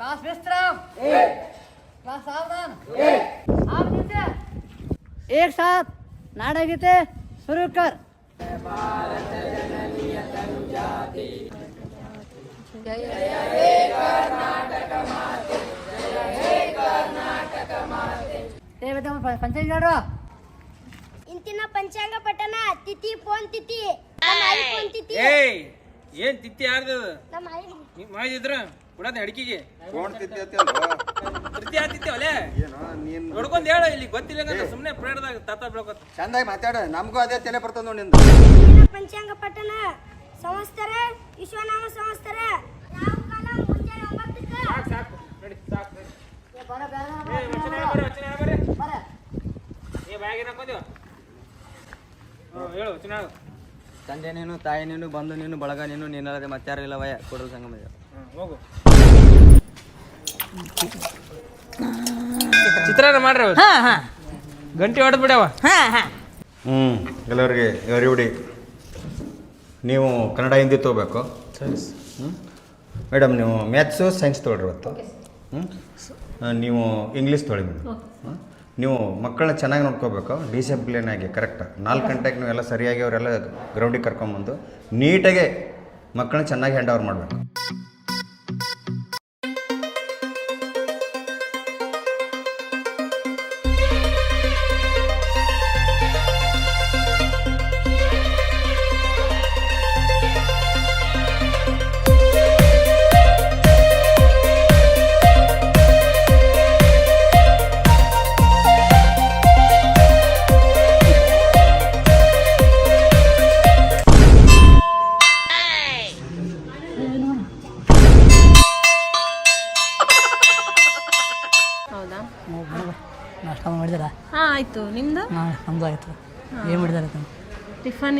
Class विश्राम class सावधान आप नीचे एक साथ नाटक गीते शुरू कर ಏ ಬೇಟ ಪಂಚಾಯತ್ ನೋಡ್ರು ಇಂತಿನ ಪಂಚಾಂಗ ಪಠಣ ತಿಥಿ ಫೋನ್ ತಿಥಿ ನಮ್ಮ ಆಯಿ ಫೋನ್ ತಿಥಿ ಏಯ್ ಏನ್ ತಿತ್ತಿ ಯಾರ್ದು ನಮ್ಮ ಆಯಿ ನೀವ್ ಮಾಡಿದ್ರ ಕೊಡದ ಅಡಿಕೆಗೆ. ಫೋನ್ ಅಲ್ವಾ ತೃತಿ ಏನೋ ನೀನ್ ನೋಡ್ಕೊಂಡ್ ಹೇಳ ಇಲ್ಲಿ ಗೊತ್ತಿಲ್ಲ ಅಂತ ಸುಮ್ನೆ ಪ್ರೇಡದಾಗ ತಾತ ಬೆಳ್ಕೊತ. ಚಂದಾಗಿ ಮಾತಾಡ ನಮಗೂ ಅದೇ ತಲೆ ಬರ್ತದ ನೋಡಿ ನಿಂದು. ಪಂಚಾಂಗ ಪಟ್ಟಣ ಸಂವತ್ಸರ ವಿಶ್ವನಾಮ ಸಂವತ್ಸರ ಯಾವ ಕಾಲ ಮುಂಜಾನೆ ಒಂಬತ್ತಕ್ಕೆ? ಸಾಕು ನಡಿ ತಂದೆ ನೀನು ತಾಯಿ ನೀನು ಬಂದು ನೀನು ಬಳಗ ನೀನು ನೀನಲ್ಲದೆ ಮತ್ತಾರಿಲ್ಲ ವಯ ಕೊಡಲು ಸಂಗಮ ಹ್ಞೂ ಹೋಗು ಚಿತ್ರಾನ್ನ ಮಾಡ್ರಿ ಅವ್ರು. ಗಂಟೆ ಹೊಡೆದ್ ಬಿಡವ ಹ್ಞೂ ಎಲ್ಲರಿಗೆ ಎವರಿಬಡಿ ನೀವು ಕನ್ನಡ ಹಿಂದಿ ತೊಗೋಬೇಕು. ಹ್ಞೂ ಮೇಡಮ್ ನೀವು ಮ್ಯಾಥ್ಸು ಸೈನ್ಸ್ ತೊಗೊಳ್ರಿ ಇವತ್ತು. ಹ್ಞೂ ನೀವು ಇಂಗ್ಲೀಷ್ ತೊಳಿ ಮೇಡಮ್. ಹ್ಞೂ ನೀವು ಮಕ್ಕಳನ್ನ ಚೆನ್ನಾಗಿ ನೋಡ್ಕೋಬೇಕು ಡಿಸಿಪ್ಲಿನ್ ಆಗಿ ಕರೆಕ್ಟ್ ನಾಲ್ಕು ಗಂಟೆಗೆ ನೀವೆಲ್ಲ ಸರಿಯಾಗಿ ಅವರೆಲ್ಲ ಗ್ರೌಂಡಿಗೆ ಕರ್ಕೊಂಬಂದು ನೀಟಾಗೆ ಮಕ್ಕಳನ್ನ ಚೆನ್ನಾಗಿ ಹ್ಯಾಂಡ್ ಓವರ್ ಮಾಡಬೇಕು.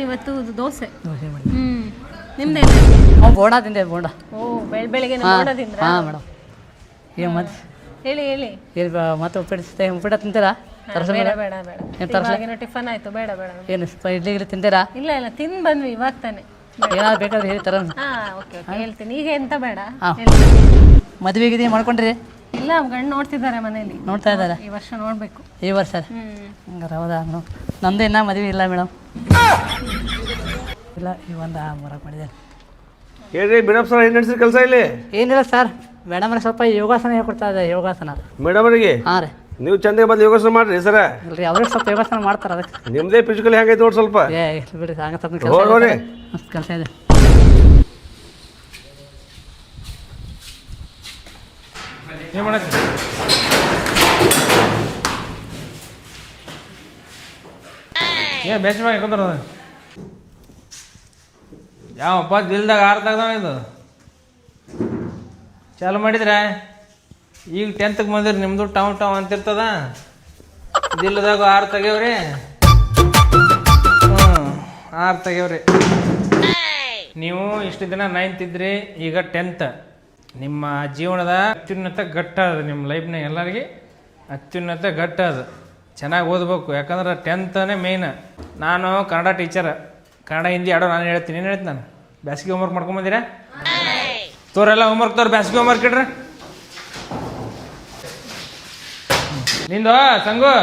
ಇವತ್ತು ದೋಸೆ. ದೋಸೆ ಮಾಡಿ. ಹ್ಞೂ ನಿಮ್ದೇನು ನಾವು ಬೋಂಡ ತಿಂದೆ ಬೋಂಡ. ಓ ಬೆಳ ಬೆಳಗ್ಗೆ ಹಾಂ ಮೇಡಮ್ ಮತ್ತೆ? ಹೇಳಿ ಹೇಳಿ. ಏನು ಮತ್ತೆ ಉಪ್ಪಿಟ್ಟು ಉಪ್ಪಿಟ ತಿಂತೀರಾ? ತರ್ಸು ಬೇಡ ಬೇಡ ಬೇಡ. ಏನ್ ತರ್ಸ್ಲಾ? ಇವಾಗಿನ ಟಿಫನ್ ಆಯ್ತು ಬೇಡ ಬೇಡ. ಏನು ಸ್ವಲ್ಪ ಇಡ್ಲಿ ಗಿಡ್ಲಿ ತಿಂತೀರಾ? ಇಲ್ಲ ಇಲ್ಲ ತಿಂದು ಬಂದ್ವಿ ಇವಾಗ ತಾನೆ. ಏನಾದ್ರು ಬೇಕಾದ್ರೆ ಹೇಳಿ ತರ ಹಾಂ ಓಕೆ ಓಕೆ. ಹೇಳ್ತೀನಿ. ಈಗ ಎಂತ ಬೇಡ? ಹಾಂ. ಮಾಡ್ಕೊಂಡ್ರಿ? ಇಲ್ಲ ಗಂಡು ನೋಡ್ತಿದ್ದಾರೆ ಮನೇಲಿ. ನೋಡ್ತಾ ಇದ್ದಾರೆ. ಈ ವರ್ಷ ನೋಡಬೇಕು. ಈ ವರ್ಷ? ಹ್ಞೂ ಹಂಗಾರೆ ಹೌದಾ ಮೇಡಮ್ ನಮ್ದು ಇನ್ನೂ ಮದುವೆ ಇಲ್ಲ ಮೇಡಮ್ ಇಲ್ಲ ಈ ಒಂದು ಬರಕ್ಕೆ ಮಾಡಿದೆ. ಹೇಳ್ರಿ ಮೇಡಮ್ ಸರ್ ಏನು ನಡೆಸಿದ ಕೆಲಸ ಇಲ್ಲಿ? ಏನಿಲ್ಲ ಸರ್ ಮೇಡಮ್ ಸ್ವಲ್ಪ ಯೋಗಾಸನ ಹೇಳ್ಕೊಡ್ತಾ ಇದೆ ಯೋಗಾಸನ. ಮೇಡಮ್ ಅವರಿಗೆ? ಹಾಂ ರೀ. ನೀವು ಚಂದ ಬಂದು ಯೋಗಾಸನ ಮಾಡ್ರಿ ಸರ. ಇಲ್ರಿ ಅವ್ರಿಗೆ ಸ್ವಲ್ಪ ಯೋಗಾಸನ ಮಾಡ್ತಾರೆ ಅದಕ್ಕೆ. ನಿಮ್ದೇ ಫಿಸಿಕಲ್ ಹೆಂಗೈತೆ ನೋಡಿ ಸ್ವಲ್ಪ. ಏ ಬಿಡಿ ಹಂಗೆ ಸ್ವಲ್ಪ ಕೆಲಸ ಕೆಲಸ ಇದೆ. ಏನು ಮಾಡಕ್ಕೆ ಏ ಬೇಸ್ ಮಾಡಿ ಕುಂದ್ರ ಯಾವಪ್ಪ ದಿಲ್ದಾಗ ಆರು ತೆಗ್ದಾವ ಇದು? ಚಾಲು ಮಾಡಿದ್ರೆ? ಈಗ ಟೆಂತ್ಗೆ ಬಂದಿರಿ ನಿಮ್ಮದು ಟೌನ್ ಟೌನ್ ಅಂತಿರ್ತದ? ದಿಲ್ದಾಗ ಆರು ತೆಗ್ಯವ್ರಿ? ಹ್ಞೂ ಆರು ತೆಗ್ಯವ್ರಿ. ನೀವು ಇಷ್ಟು ದಿನ ನೈನ್ತ್ ಇದ್ರಿ ಈಗ ಟೆಂತ್ ನಿಮ್ಮ ಜೀವನದ ಅತ್ಯುನ್ನತ ಘಟ್ಟ ಅದು, ನಿಮ್ಮ ಲೈಫ್ನ ಎಲ್ಲರಿಗೆ ಅತ್ಯುನ್ನತ ಘಟ್ಟ ಅದು. ಚೆನ್ನಾಗಿ ಓದ್ಬೇಕು, ಯಾಕಂದ್ರೆ ಟೆಂತನೇ ಮೇಯ್ನ್ ನಾನು ಕನ್ನಡ ಟೀಚರ್ ಕನ್ನಡ, ಹಿಂದಿ ಆಡೋ ನಾನು ಹೇಳ್ತೀನಿ. ಏನು ಹೇಳ್ತೀನಿ ನಾನು? ಬ್ಯಾಸಿಗೆ ಹೋಮ್ವರ್ಕ್ ಮಾಡ್ಕೊಂಬಂದಿರಾ ತೋರೆಲ್ಲ ಹೋಮ್ವರ್ಕ್ ತೋರ್, ಬ್ಯಾಸಿಗೆ ಹೋಮ್ವರ್ಕ್ ಇಡ್ರಿ. ನಿಂದು, ಸಂಗು?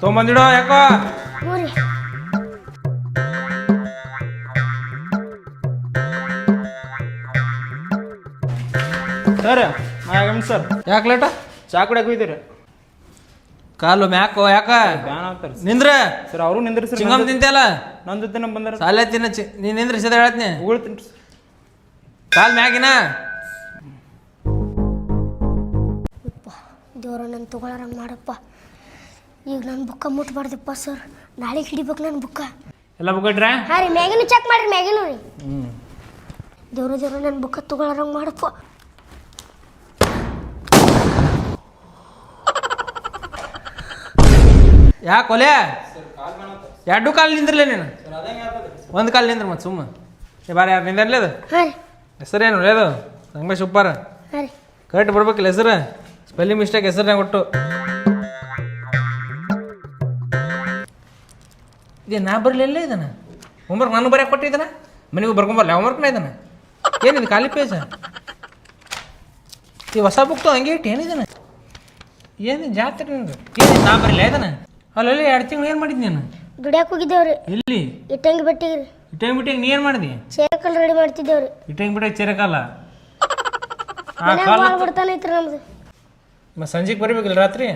ತೊಗೊಂಬಂದಿಡೋ ಯಾಕೋ? ಸರ್ ಆಗಮ್ ಸರ್. ಯಾಕೆ ಲೇಟ ಚಾ ಕುಡಿಯಕ್ಕೆ ಹೋಯ್ತೀರಿ ಕಾಲು ಮ್ಯಾಕೋ ಯಾಕ? ನಿಂದ್ರ? ಸರ್ ಅವರು ನಿಂದ್ರಿ ಸರ್ ಚಿಂಗಮ್ ತಿಂತಲ್ಲ ನನ್ನ ಜೊತೆ ನಮ್ಮ ಬಂದಾರ ಸಾಲೆ ತಿನ್ನ ಚಿ ನೀ ನಿಂದ್ರ ಸದ ಹೇಳತ್ನಿ. ಉಗುಳ್ತೀನಿ ಕಾಲ್ ಮ್ಯಾಗಿನ? ದೇವ್ರ ನನ್ನ ತಗೊಳರಂಗೆ ಮಾಡಪ್ಪ. ಈಗ ನನ್ನ ಬುಕ್ಕ ಮುಟ್ಬಾರ್ದಪ್ಪ ಸರ್. ನಾಳೆಗೆ ಹಿಡಿಬೇಕು ನನ್ನ ಬುಕ್ಕ. ಎಲ್ಲ ಬುಕ್ಕಟ್ರೆ ಹಾಂ ರೀ ಮ್ಯಾಗಿನೂ ಚೆಕ್ ಮಾಡ್ರಿ ಮ್ಯಾಗಿನೂ ರೀ. ದೇವ್ರ ದೇವ್ರ ನನ್ನ ಬುಕ್ಕ ತಗೊಳರಂಗೆ ಮಾಡಪ್ಪ. ಯಾಕೆ ಒಲೆ? ಎರಡು ಕಾಲು ನಿಂದ್ರಲೇ ನೀನು? ಒಂದು ಕಾಲು ನಿಂದ್ರ ಮತ್ತೆ ಸುಮ್ಮ. ಏ ಬಾರ ಯಾರು ನಿಂದರ್ಲಿ ಅದು? ಹೆಸರೇನು ಒಳ್ಳೆಯದು ನಂಗೆ ಸೂಪರ್ ಹಾಂ ರೀ. ಕರೆಕ್ಟ್ ಬರ್ಬೇಕಿಲ್ಲ ಹೆಸರು? ಸ್ಪೆಲ್ಲಿಂಗ್ ಮಿಸ್ಟೇಕ್ ಹೆಸರನ್ನ ಕೊಟ್ಟು. ಇದು ನಾ ಬರಲಿಲ್ಲ ಇದನ್ನ? ಹೋಮ್ವರ್ಕ್ ನಾನು ಬರೆಯಕ್ಕೆ ಕೊಟ್ಟಿದ್ದಾನ ಮನೆಗೆ ಬರ್ಕೊಂಬರ್ಲ ಹೋಮ್ವರ್ಕ್ನ ಇದನ್ನ? ಏನಿದು ಖಾಲಿ ಪೇಜ ಈ ಹೊಸ ಬುಕ್ತು ಹಂಗೆ ಇಟ್ಟು ಏನಿದನ ಏನು ಜಾತ್ರೆ ನಿಂದು? ಏನು ನಾ ಬರಲಿಲ್ಲ ಇದನ್ನ? ಅಲ್ಲಲ್ಲಿ ಎರಡು ತಿಂಗಳು ಏನು ಮಾಡಿದ್ ನೀನು? ದುಡಿಯಾಕ ಹೋಗಿದ್ದೇವ್ರಿ. ಇಲ್ಲಿ ಇಟ್ಟಂಗಿ ರೀ. ಇಟ್ಟಂಗ್ ಬಿಟ್ಟಿಗೆ ನೀ ಏನು ಮಾಡಿದಿ? ಚೇಕಲ್ ರೆಡಿ ಮಾಡ್ತಿದ್ದೇವ್ರಿ. ಇಟ್ಟಂಗ್ ಬಿಟ್ಟಿಗೆ ಚೇರಕಲ್ಲ? ಆ ಮನ್ಯಾಗ ಕಾಲ ಬಿಡ್ತಾನೆ ಐತ್ರಿ ನಮ್ದು. ಮತ್ತು ಸಂಜೆಗೆ ಬರಿಬೇಕಿಲ್ಲ ರಾತ್ರಿ?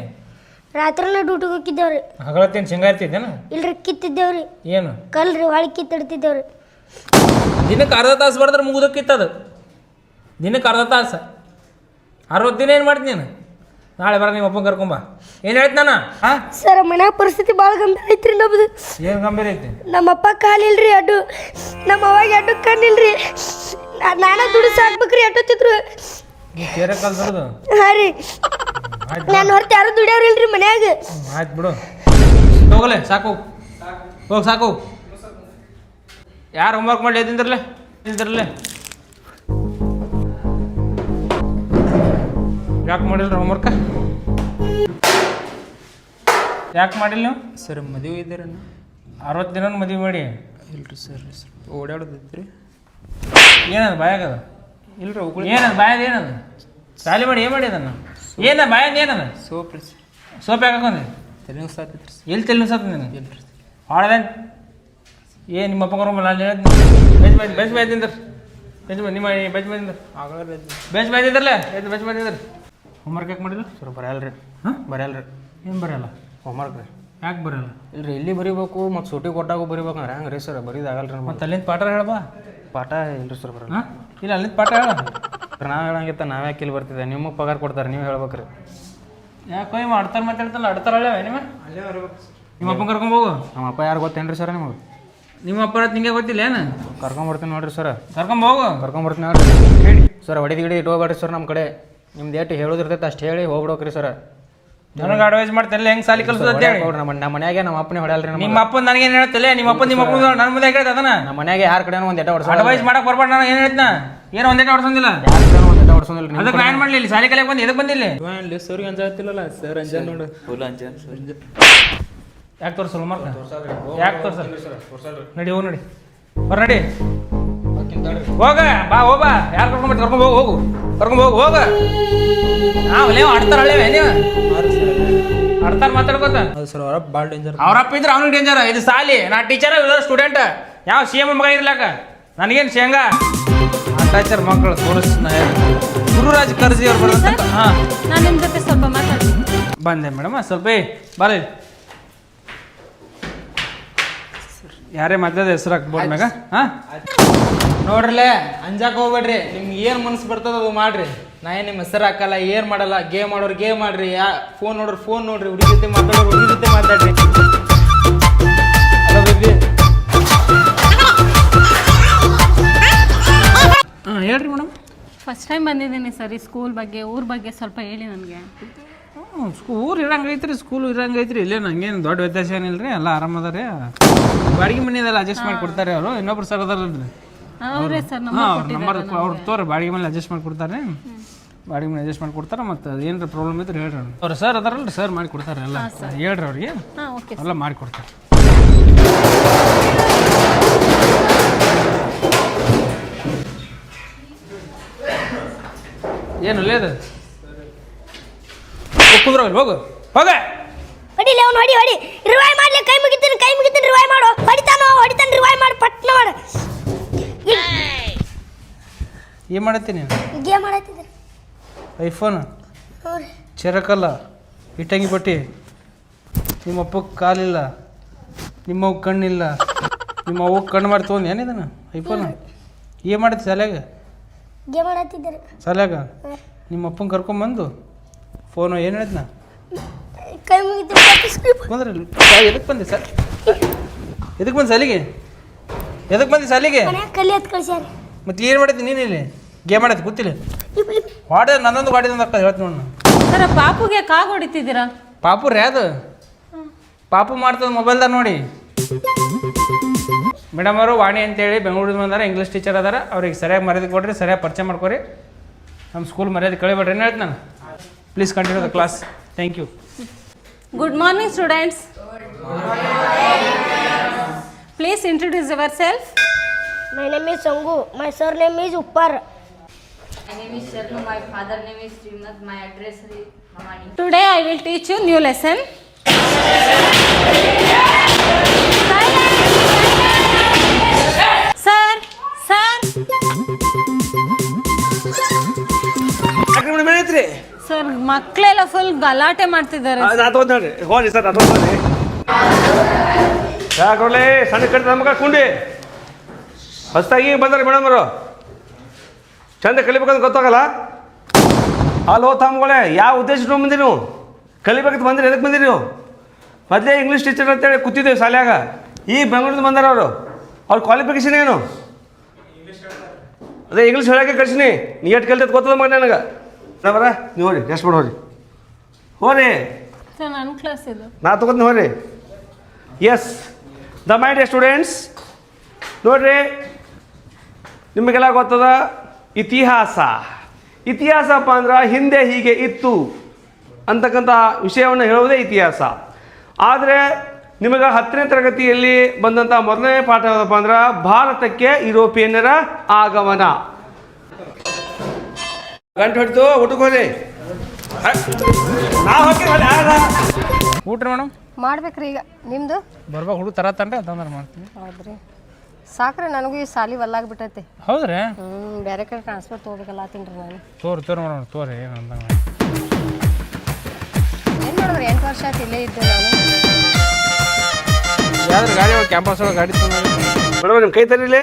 ರಾತ್ರಿನ ಡ್ಯೂಟಿಗೆ ಹೋಗಿದ್ದೇವ್ರಿ. ಹಗಲತ್ತೇನು ಶೇಂಗಾ ಇರ್ತಿದ್ದೇನ ಇಲ್ರಿ ಕಿತ್ತಿದ್ದೇವ್ರಿ. ಏನು? ಕಲ್ರಿ ಹೊಳಿ ಕಿತ್ತಿಡ್ತಿದ್ದೇವ್ರಿ. ದಿನಕ್ಕೆ ಅರ್ಧ ತಾಸು ಬರೆದ್ರೆ ಮುಗಿದಕ್ಕಿತ್ತದು ದಿನಕ್ಕೆ ಅರ್ಧ ತಾಸು. ಅರವತ್ತು ದಿನ ಏನು ಮಾಡ್ತೀನಿ ನೀನು? ನಾಳೆ ಬರ ನಿಮ್ಮ ಅಪ್ಪನ ಕರ್ಕೊಂಬ ಏನು ಹೇಳ್ತ ನಾನು? ಹಾಂ ಸರ್ ಮನ್ಯಾಗ ಪರಿಸ್ಥಿತಿ ಭಾಳ ಗಂಭೀರ ಐತ್ರಿ ನಮ್ದು. ಏನು ಗಂಭೀರ ಐತಿ? ನಮ್ಮಪ್ಪ ಕಾಲಿಲ್ರಿ ಅಡ್ಡು. ನಮ್ಮ ಅವಾಗ ಅಡ್ಡು ಕಣ್ಣಿಲ್ರಿ ನಾನ ದುಡ್ಡು ಸಾಕ್ಬೇಕ್ರಿ ಅಟ್ಟೋತಿದ್ರು ಬೇರೆ ಕಲ್ಸೋದು ಹಾ ರೀ. ನಾನು ಹೊರತು ಯಾರು ದುಡಿಯೋರಿಲ್ರಿ ಮನ್ಯಾಗ. ಆಯ್ತು ಬಿಡು. ಹೋಗಲೆ ಸಾಕು. ಹೋಗಿ ಸಾಕು. ಯಾರು ಹೋಮ್ವರ್ಕ್ ಮಾಡಿ ಎದ್ದಿಂದ್ರಲ್ಲೇ ಎದ್ದಿಂದ್ರಲ್ಲೇ ಯಾಕೆ ಮಾಡಿಲ್ರಿ ಹೋಮ್ವರ್ಕ ಯಾಕೆ ಮಾಡಿಲ್ಲ ನೀವು? ಸರ್ ಮದುವೆ ಇದ್ದೀರ ಅರವತ್ತು ದಿನ ಮದುವೆ ಮಾಡಿ. ಇಲ್ರಿ ಸರ್ ಓಡಾಡೋದೈತ್ರಿ. ಏನದು ಬಾಯಾಗದ ಇಲ್ರಿ ರೀ ಏನದು ಬಾಯದ ಏನದು? ಸಾಲಿ ಮಾಡಿ ಏನು ಮಾಡಿ ಅದನ್ನು? ಏನ ಬಾಯದ ಏನದ? ಸೋಪ್ ರೀ ಸರ್. ಸೋಪ್ ಯಾಕೆ ಹಾಕೊಂಡಿ ತಲೆ ಸಾತೈತ್ರಿ ಸರ್. ಎಲ್ಲಿ ತಿಳಿಸತ್ ನೀನು ಇಲ್ರಿ ಹಾಳದ ಏ ನಿಮ್ಮ ಅಪ್ಪ ಕರ್ಕೊಂಬಲ್ಲ ಅಲ್ಲಿ ಬೆಚ್ ಬೆಚ್ ಬೆಚ್ ಬೈದಿಂದ್ರ ಬೆಚ್ ನಿಮ್ಮ ಬೆಚ್ ಬೈದಿಂದ್ರ ಆಗಲ್ಲ ಬೆಚ್ ಬೈದಿದ್ರಲ್ಲ ಬೆಚ್ ಬೆಚ್ದಿದ್ರ ಹೋಮ್ವರ್ಕ್ ಯಾಕೆ ಮಾಡಿಲ್ಲ ಸರ್ ರೀ ಹಾಂ? ಬರಲ್ರಿ ಏನು ಬರೆಯಲ್ಲ? ಹೋಮ್ವರ್ಕ್ ರೀ. ಯಾಕೆ ಬರಲ್ಲ ಇಲ್ರಿ ಇಲ್ಲಿ ಬರಿಬೇಕು ಮತ್ತು ಸೂಟಿ ಕೊಟ್ಟಾಗೂ ಬರಿಬೇಕಂದ್ರೆ ಹೆಂಗೆ ರೀ ಸರ್? ಬರೀದಾಗಲ್ರಿ ರೀ ಮತ್ತೆ ಅಲ್ಲಿಂದ ಪಾಠ ಹೇಳಬ. ಪಾಠ ಇಲ್ರಿ ಸರ್ ಬರಲ್ಲ. ಇಲ್ಲ ಅಲ್ಲಿಂದ ಪಾಠ ಹೇಳ. ನಾವು ಹೇಳಂಗಿತ್ತ ನಾವೇ ಇಲ್ಲಿ ಬರ್ತಿದ್ದೆ? ನಿಮಗೆ ಪಗಾರ ಕೊಡ್ತಾರೆ ನೀವು ಹೇಳ್ಬೇಕ್ರಿ. ಯಾಕೋ ಮತ್ತೆ ಹೇಳ್ತಲ್ಲ ಮಾತಾಡ್ತಲ್ಲ ಆಡ್ತಾರಲ್ಲ ನಿಮ್ಮ ಅಲ್ಲೇ ನಿಮ್ಮ ಅಪ್ಪನ ಕರ್ಕೊಂಬೋಗು ನಮ್ಮ ಅಪ್ಪ ಯಾರು ಗೊತ್ತೇನ್ರಿ ಸರ್ ನಿಮಗೆ? ನಿಮ್ಮ ಅಪ್ಪ ನಿಂಗೆ ಗೊತ್ತಿಲ್ಲ ಏನು? ಕರ್ಕೊಂಬರ್ತೀನಿ ನೋಡ್ರಿ ಸರ್. ಕರ್ಕೊಂಬೋಗು ಕರ್ಕೊಂಬರ್ತೀನಿ ನೋಡ್ರಿ. ಸರ್ ಹೊಡಿದ ಗಿಡಿ ಇಟ್ಕೋಬೇಡ್ರಿ ಸರ್ ನಮ್ಮ ಕಡೆ. ನಿಮ್ದು ಎಷ್ಟು ಹೇಳೋದಿರ್ತೈತೆ ಅಷ್ಟು ಹೇಳಿ ಹೋಗ್ಬಿಡೋಕ್ರಿ ಸರ್. ನನಗೆ ಅಡ್ವೈಸ್ ಮಾಡ್ತಿಲ್ಲ ಹೆಂಗೆ ಸಾಲಿ ಕಲ್ಸೋದು ಅಂತ ಹೇಳಿ. ನಮ್ಮ ನಮ್ಮ ಮನ್ಯಾಗೆ ನಮ್ಮ ಅಪ್ಪನೇ ಹೊಡೆಯಲ್ರಿ ನಮ್ಮ ನಿಮ್ಮ ಅಪ್ಪ ನನಗೇನು ಹೇಳ್ತಿಲ್ಲ ನಿಮ್ಮ ಅಪ್ಪ ನಿಮ್ಮ ಅಪ್ಪ ನನ್ನ ಮುಂದೆ ಹೇಳ್ದ ಅದನ್ನ. ನಮ್ಮ ಮನ್ಯಾಗೆ ಯಾರ ಕಡೆನೂ ಒಂದು ಎಟ ಹೊಡ್ಸೋ ಅಡ್ವೈಸ್ ಮಾಡಕ್ ಬರ್ಬಾರ್ದು ನಾನು ಏನು ಹೇಳ್ತಾ ಏನೋ ಒಂದೇ ಹೊಡ್ಸೋದಿಲ್ಲ. ಯಾರ ಕಡೆನೂ ಒಂದು ಎಟ ಹೊಡ್ಸೋದಿಲ್ಲ ಅದಕ್ಕೆ ನಾನು ಮಾಡಲಿಲ್ಲ ಸಾಲಿ ಕಲಿಯಕ್ಕೆ ಬಂದು ಎದಕ್ಕೆ ಬಂದಿಲ್ಲ? ಸರ್ ಅಂಜಾತಿಲ್ಲಲ್ಲ ಸರ್ ಅಂಜ ನೋಡು. ಫುಲ್ ಅಂಜ. ಯಾಕೆ ತೋರಿಸಲ್ಲ ಮಾರ್ಕ? ಯಾಕೆ ತೋರಿಸಲ್ಲ? ನಡಿ ಹೋಗಿ ನಡಿ. ಬರ್ ನಡಿ. ಹೋಗ ಬಾ ಹೋಗ. ಯಾರು ಕರ್ಕೊಂಡ್ ಕರ್ಕೊಂಡ್ ಹೋಗು ಹೋಗು. ಕರ್ಕೊಂಡ್ ಹೋಗು ಹೋಗ. ನಾವು ಲೇ ಆಡ್ತಾರ ಹಳ್ಳಿ ನೀವು? ಆಡ್ತಾರ ಮಾತಾಡ್ಕೋತ. ಸರ್ ಅವರಪ್ಪ ಭಾಳ ಡೇಂಜರ್ ಅವರಪ್ಪ ಇದ್ರೆ ಅವ್ನಿಗೆ ಡೇಂಜರ್ ಇದು ಸಾಲಿ. ನಾ ಟೀಚರ್ ಸ್ಟೂಡೆಂಟ್ ಯಾವ ಸಿ ಎಂ ಮಗ ಇರ್ಲಾಕ? ನನಗೇನು ಶೇಂಗಾ? ಟೀಚರ್ ಮಕ್ಕಳು ತೋರಿಸ್ ಗುರುರಾಜ್ ಕರ್ಜಿ ಅವ್ರು ಬರೋದಂತ ಹಾಂ. ನಾನು ನಿಮ್ಮ ಜೊತೆ ಸ್ವಲ್ಪ ಮಾತಾಡ್ತೀನಿ. ಬಂದೆ ಮೇಡಮ್ ಸ್ವಲ್ಪ ಬರ್ರಿ ಯಾರೇ ಮದ್ಯದ ಹೆಸರು ಹಾಕ್ಬೋದು ಮ್ಯಾಗ? ಹಾಂ? ನೋಡ್ರಲ್ಲೇ ಅಂಜಾಕ್ ಹೋಗ್ಬೇಡ್ರಿ. ನಿಮ್ಗೆ ಏನು ಮನ್ಸು ಬರ್ತದ ಅದು ಮಾಡ್ರಿ. ನಾ ಏನು ನಿಮ್ಮ ಹೆಸರು ಹಾಕಲ್ಲ ಏನು ಮಾಡಲ್ಲ ಗೇಮ್ ಮಾಡೋರು ಗೇಮ್ ಮಾಡ್ರಿ ಯಾ ಫೋನ್ ನೋಡ್ರಿ ಫೋನ್ ನೋಡ್ರಿ. ಹುಡುಗಿ ಜೊತೆ ಮಾತಾಡೋರು ಹುಡುಗಿ ಜೊತೆ ಮಾತಾಡ್ರಿ. ಹಲೋ ಬೇಬಿ ಹಾಂ ಹೇಳ್ರಿ ಮೇಡಮ್ ಫಸ್ಟ್ ಟೈಮ್ ಬಂದಿದ್ದೀನಿ ಸರ್ ಈ ಸ್ಕೂಲ್ ಬಗ್ಗೆ ಊರ ಬಗ್ಗೆ ಸ್ವಲ್ಪ ಹೇಳಿ ನನಗೆ. ಹ್ಞೂ ಊರು ಇರಂಗೆ ಐತ್ರಿ ಸ್ಕೂಲ್ ಇರಂಗೆ ಐತ್ರಿ. ಇಲ್ಲೇ ನಂಗೇನು ದೊಡ್ಡ ವ್ಯತ್ಯಾಸ ಏನಿಲ್ಲ ರೀ ಎಲ್ಲ ಆರಾಮದಾರೆ ಬಾಡಿಗೆ ಮನೆಯಲ್ಲ ಅಡ್ಜಸ್ಟ್ ಮಾಡಿ ಕೊಡ್ತಾರೆ ಅವರು. ಇನ್ನೊಬ್ರು ಸರ್ ಅದಾರಲ್ರಿ. ಅವರೇ ಸರ್ ನಮ್ಮ ಹಾಂ ನಂಬರ್ ಅವ್ರು ತೋರಿ ಬಾಡಿಗೆ ಮೇಲೆ ಅಡ್ಜಸ್ಟ್ ಮಾಡಿ ಕೊಡ್ತಾರೆ. ಬಾಡಿಗೆ ಮೇಲೆ ಅಡ್ಜಸ್ಟ್ ಮಾಡಿ ಕೊಡ್ತಾರೆ ಮತ್ತು ಏನಾರ ಪ್ರಾಬ್ಲಮ್ ಇದ್ರೆ ಹೇಳ್ರಿ ಅವ್ರು. ಅವ್ರು ಸರ್ ಅದಾರಲ್ರಿ ಸರ್ ಮಾಡಿ ಕೊಡ್ತಾರೆ ಎಲ್ಲ. ಹೇಳ್ರಿ ಅವ್ರಿಗೆ. ಹಾಂ ಓಕೆ ಎಲ್ಲ ಮಾಡಿ ಕೊಡ್ತಾರೆ. ಏನು ಲೇದು ಕುದ್ರ ಹೋಗು. ಹೋಗ. ಹೊಡಿಲಿ ಅವ್ನು ಹೊಡಿ ಹೊಡಿ. ರಿವೈ ಮಾಡ್ಲಿ ಕೈ ಮುಗಿತೀನಿ ಕೈ ಮುಗಿತೀನಿ ರಿವೈ ಮಾಡು. ಹೊಡಿತಾನೋ ಹೊಡಿತಾನ ರಿವಾಯ್ ಮಾಡಿ ಪಟ್ನ ಮಾಡು. ಏನು ಮಾಡತ್ತೀನಿ ಗೇಮ್ ಐಫೋನ್? ಚರಕಲ್ಲ? ಇಟ್ಟಂಗಿ ಬಟ್ಟಿ ನಿಮ್ಮ ಅಪ್ಪಗೆ ಕಾಲಿಲ್ಲ. ನಿಮ್ಮ ಕಣ್ಣಿಲ್ಲ. ನಿಮ್ಮ ಅವ್ಗೆ ಕಣ್ಣು ಮಾಡಿ ತೊಗೊಂಡು ಏನಿದನ ಐಫೋನ್? ಏನು ಮಾಡತ್ತಿ ಶಾಲ್ಯಾಗ? ಗೇಮ್ ಮಾಡತ್ತಿದ್ರು ಶಾಲ್ಯಾಗ? ನಿಮ್ಮ ಅಪ್ಪನ ಕರ್ಕೊಂಬಂದು ಫೋನು ಏನು ಹೇಳಿದ್ನ? ಕೈ ಮುಗಿತು ಎದಕ್ಕೆ ಬಂದೆ ಸರ್ ಎದಕ್ಕೆ ಬಂದು ಸಾಲಿಗೆ ಎದಕ್ಕೆ ಬಂದಿ ಸಾಲಿಗೆ ಮನ್ಯಾಗ ಕಲಿ ಹತ್ ಕಳ್ಸ್ಯಾರ. ಮತ್ತೆ ಏನು ಮಾಡಿದ್ದೆ ನೀನು ಇಲ್ಲಿ? ಗೇಮ್ ಮಾಡತ್ತಿ ಗೊತ್ತಿಲ್ಲ ವಾಡ ನನ್ನೊಂದು ವಾಡಿದ ಅಕ್ಕ ಹೇಳ್ತೀನಿ ನೋಡು ನಾನು. ಸರ್ ಪಾಪುಗೆ ಕಾಗ್ ಹೊಡಿತಿದ್ದೀರಾ? ಪಾಪು ರೀ ಅದು. ಪಾಪು ಮಾಡ್ತದ ಮೊಬೈಲ್ದಾಗ ನೋಡಿ. ಮೇಡಮ್ ಅವರು ವಾಣಿ ಅಂತೇಳಿ ಬೆಂಗಳೂರಿಂದ ಬಂದಾರ ಇಂಗ್ಲೀಷ್ ಟೀಚರ್ ಅದಾರ. ಅವ್ರಿಗೆ ಸರಿಯಾಗಿ ಮರ್ಯಾದೆ ಕೊಡ್ರಿ ಸರಿಯಾಗಿ ಪರಿಚಯ ಮಾಡ್ಕೊರಿ. ನಮ್ಮ ಸ್ಕೂಲ್ ಮರ್ಯಾದೆ ಕಳಿಬೇಡ್ರಿ ಏನು ಹೇಳ್ತೀನಿ ನಾನು? Please continue the class thank you good morning students Please introduce yourself My name is Sangu. My surname is Uppar. My name is Sharnu. My father name is Srimad. My address is Mamani. Today I will teach you new lesson sir sir ಆಕ್ರಮಣ ಮೇಲೆ ಐತ್ರಿ sir ಮಕ್ಕಳೆಲ್ಲ full ಗಲಾಟೆ ಮಾಡ್ತಿದ್ದಾರೆ ಆ, ನಾ ತಗೊಂಡ್ ನೋಡ್ರಿ ಹೋಗಿ ಸರ್ ನಾ ತಗೊಂಡ್ರಿ ಯಾಕೊಡ್ಲಿ ಸಣ್ಣ ಕಡಿತ ನಮ್ಗೆ ಕುಂಡಿ? ಹೊಸ್ತಾಗಿ ಬಂದಾರೆ ಮೇಡಮ್ ಅವರು. ಚಂದ ಕಲಿಬೇಕಂತ ಗೊತ್ತಾಗಲ್ಲ? ಅಲ್ಲೋ ತಮ್ಮಗಳೇ ಯಾವ ಉದ್ದೇಶ ಬಂದಿರಿ ನೀವು? ಕಲಿಬೇಕಂತ ಬಂದಿರಿ ಎದಕ್ಕೆ ಬಂದಿರಿ ನೀವು? ಮೊದಲೇ ಇಂಗ್ಲೀಷ್ ಟೀಚರ್ ಅಂತೇಳಿ ಕೂತಿದ್ದೇವೆ ಶಾಲ್ಯಾಗ. ಈ ಬೆಂಗಳೂರಿಂದ ಬಂದಾರ ಅವರು. ಅವ್ರ ಕ್ವಾಲಿಫಿಕೇಶನ್ ಏನು? ಅದೇ ಇಂಗ್ಲೀಷ್ ಹೇಳಕ್ಕೆ ಕಳ್ಸಿನಿ. ನೀ ಎಷ್ಟು ಕಲಿತದ ಗೊತ್ತದ ಮಗ ನನಗೆ? ಬರ ನೀವು ಹೋರಿ ಎಷ್ಟು ಮಾಡಿ ಹೋರಿ ಹೋರಿ ನಾ ತಗೋತೀನಿ ಹೋರಿ ಎಸ್ ದ ಮೈ ಸ್ಟೂಡೆಂಟ್ಸ್ ನೋಡ್ರಿ ನಿಮಗೆಲ್ಲ ಗೊತ್ತದ? ಇತಿಹಾಸ. ಇತಿಹಾಸಪ್ಪ ಅಂದ್ರೆ ಹಿಂದೆ ಹೀಗೆ ಇತ್ತು ಅಂತಕ್ಕಂಥ ವಿಷಯವನ್ನು ಹೇಳುವುದೇ ಇತಿಹಾಸ. ಆದರೆ ನಿಮಗೆ ಹತ್ತನೇ ತರಗತಿಯಲ್ಲಿ ಬಂದಂಥ ಮೊದಲನೇ ಪಾಠ ಯಾವುದಪ್ಪ ಅಂದ್ರೆ ಭಾರತಕ್ಕೆ ಯುರೋಪಿಯನ್ನರ ಆಗಮನ. ಗಂಟು ಹೊಡಿತು ಊಟಕ್ಕೆ ಹೋಗಿ ಊಟ ಮೇಡಮ್ ಮಾಡ್ಬೇಕ್ರಿ ಈಗ. ನಿಮ್ದು? ಬರ್ಬೇಕು ಹುಡುಗ ತರತ್ತಂದ್ರೆ ತಂದ್ರೆ ಮಾಡ್ತೀವಿ ಹೌದ್ರಿ. ಸಾಕ್ರಿ ನನಗೂ ಈ ಸಾಲಿ ಒಲ್ಲಾಗ್ಬಿಟ್ಟೈತಿ. ಹೌದ್ರಿ? ಹ್ಞೂ ಬೇರೆ ಕಡೆ ಟ್ರಾನ್ಸ್ಫರ್ ತೊಗೋಬೇಕಲ್ಲ ತಿನ್ರಿ ನಾನು. ತೋರಿ ತೋರಿ ಮಾಡೋಣ ತೋರಿ ಏನು ಅಂದಂಗ ಏನು ಮಾಡಿದ್ರಿ? ಎಂಟು ವರ್ಷ ಆಯ್ತು ಇಲ್ಲೇ ಇದ್ದೆ ನಾನು. ಯಾವ್ದು ಗಾಡಿ ಒಳಗೆ ಕ್ಯಾಂಪಸ್ ಒಳಗೆ ಗಾಡಿ ಮೇಡಮ್ ನಿಮ್ಮ ಕೈ ತರೀಲಿ